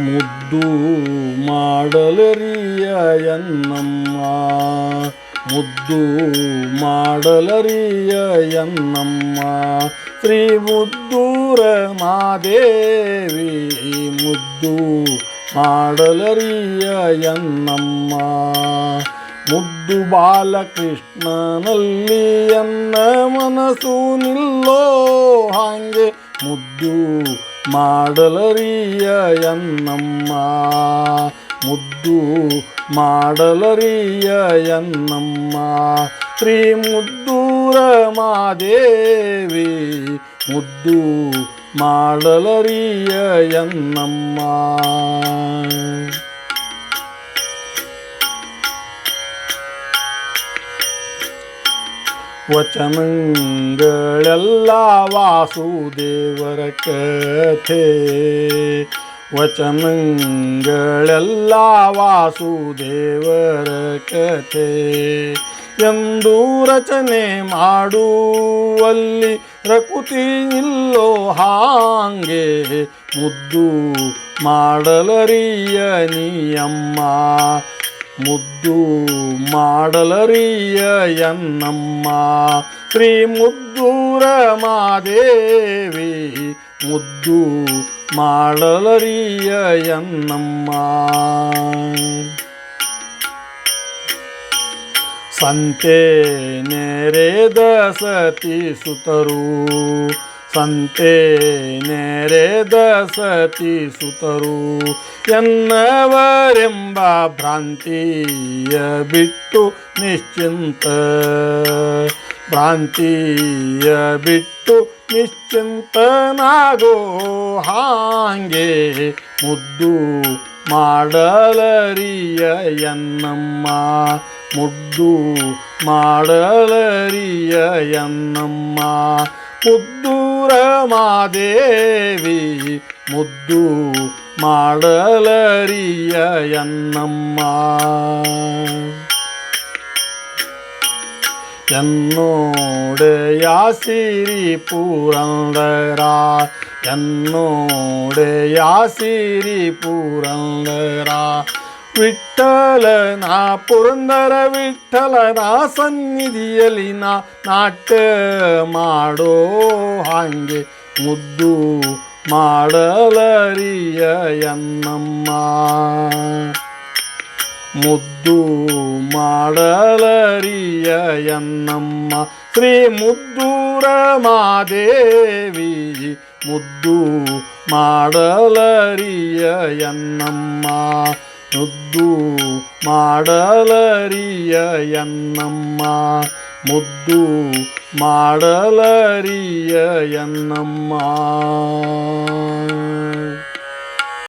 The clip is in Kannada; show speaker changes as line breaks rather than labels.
ಮುದ್ದು ಮಾಡಲರಿಯ ಎನ್ನಮ್ಮ. ಮುದ್ದು ಮಾಡಲರಿಯ ಎನ್ನಮ್ಮ. ಶ್ರೀ ಮುದ್ದೂರ ಮಾದೇವಿ ಮುದ್ದು ಮಾಡಲರಿಯ ಎನ್ನಮ್ಮ. ಮುದ್ದು ಬಾಲಕೃಷ್ಣನಲ್ಲಿ ಎನ್ನ ಮನಸ್ಸು ನಿಲ್ಲೋ ಹಾಗೆ ಮುದ್ದು ಮಾಡಲರಿಯ ಎನ್ನಮ್ಮ. ಮುದ್ದು ಮಾಡಲರಿಯ ಎನ್ನಮ್ಮ. ಶ್ರೀ ಮುದ್ದೂರ ಮಾದೇವಿ ಮುದ್ದು ಮಾಡಲರಿಯ ಎನ್ನಮ್ಮ. ವಚನಗಳೆಲ್ಲ ವಾಸುದೇವರ ಕಥೆ. ವಚಮಂಗಳೆಲ್ಲ ವಾಸುದೇವರ ಕಥೆ. ಎಂದು ರಚನೆ ಮಾಡುವಲ್ಲಿ ರಕುತಿ ಇಲ್ಲೋ ಹಾಂಗೆ ಮುದ್ದು ಮಾಡಲರಿಯ ನೀಯಮ್ಮ. ಮುದ್ದು ಮಾಡಲರಿಯ ಎನ್ನಮ್ಮ ಶ್ರೀ ಮುದ್ದೂರ ಮಾದೇವಿ ಮುದ್ದು ಮಾಡಲರಿಯ ಎನ್ನಮ್ಮ ಸಂತೆ ನೆರೆದ ಸತಿ ಸುತರು ಸಂತೆ ನೆರೆದ ಸತಿ ಸುತರು ಎನ್ನವರೆಂಬ ಭ್ರಾಂತಿಯ ಬಿಟ್ಟು ನಿಶ್ಚಿಂತ. ಭ್ರಾಂತಿಯ ಬಿಟ್ಟು ನಿಶ್ಚಿಂತನಾಗೋ ಹಾಂಗೆ ಮುದ್ದು ಮಾಡಲರಿಯ ಎನ್ನಮ್ಮ. ಮುದ್ದು ಮಾಡಲರಿಯ ಎನ್ನಮ್ಮ. ಮುದ್ದೂರ മാദേവി ముద్దు మాడలరియన్నమ్మ എന്നോടയാ സിരി പുറന്തരാ എന്നോടയാ സിരി പുറന്തരാ ವಿಠಲನ ಪುರಂದರ ವಿಠಲನ ಸನ್ನಿಧಿಯಲ್ಲಿ ನಾ ನಾಟ್ಯ ಮಾಡೋ ಹಾಗೆ ಮುದ್ದು ಮಾಡಲರಿಯ ಎನ್ನಮ್ಮ ಮುದ್ದು ಮಾಡಲರಿಯ ಎನ್ನಮ್ಮ ಶ್ರೀ ಮುದ್ದೂರ ಮಾದೇವಿ ಮುದ್ದು ಮಾಡಲರಿಯ ಮುದ್ದು ಮಾಡಲರಿಯ ಎನ್ನಮ್ಮ ಮುದ್ದು ಮಾಡಲರಿಯ ಎನ್ನಮ್ಮ